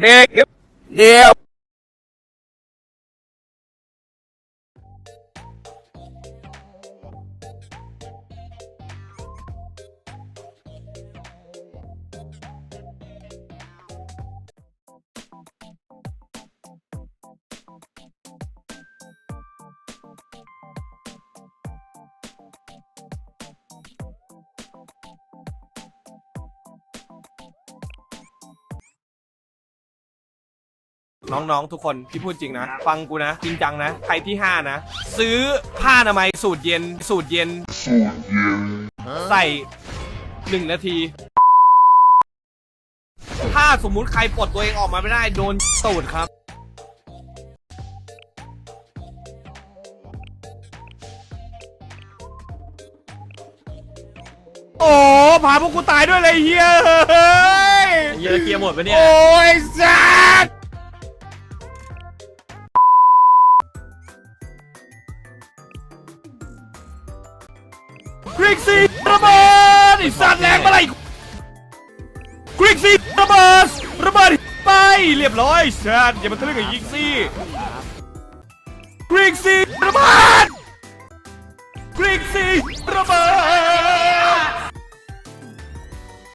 เด็ น้องๆ ทุกคนพี่พูดจริงนะ ฟังกูนะ จริงจังนะ ใครที่ 5 นะ ซื้อผ้าอนามัยสูตรเย็น สูตรเย็น ใส่หนึ่งนาที ถ้าสมมุติใครปลดตัวเองออกมาไม่ได้โดนตูดครับโอ้พาพวกกูตายด้วยเลยเฮียเฮ้ยเยอะเกียร์หมดปะเนี่ย โอ้ยสัตว์ ริกซี่ระเบิดไอ้สัตว์แรงมาเลยกริกซี่ระเบิดระเบิดไปเรียบร้อยสัตว์อย่ามาทะลึ่งกับยิกซี่กริกซี่ระเบิดกริกซี่ระเบิด